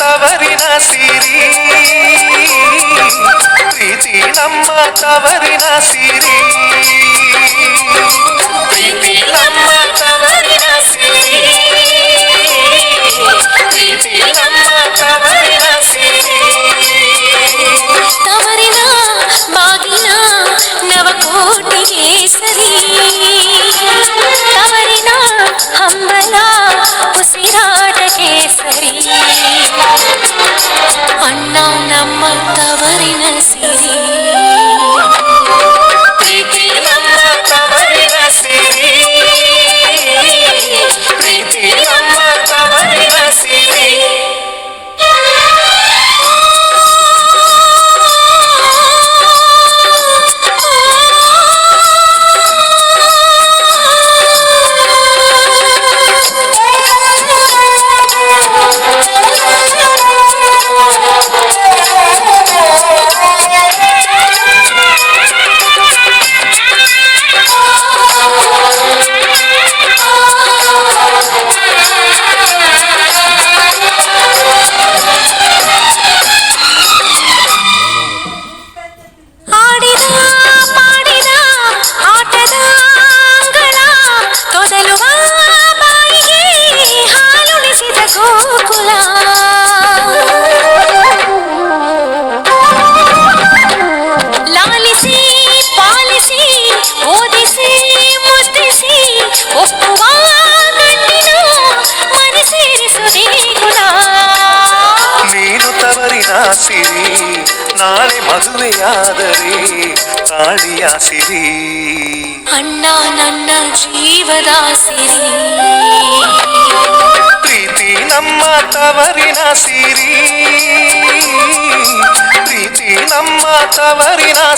ತವರಿನ ಸಿರಿ ಪ್ರೀತಿ ನಮ್ಮ ತವರಿನ ಸಿರಿ ಪ್ರೀತಿ ನಮ್ಮ ತವರಿನ Sina Siri. சிரி நாளை மதுவையாதரே காளியாசிரி அண்ணா நன்ன ஜீவதாசிரி ಪ್ರೀತಿ ನಮ್ಮ ತವರಿನ ಪ್ರೀತಿ ನಮ್ಮ ತವರಿನ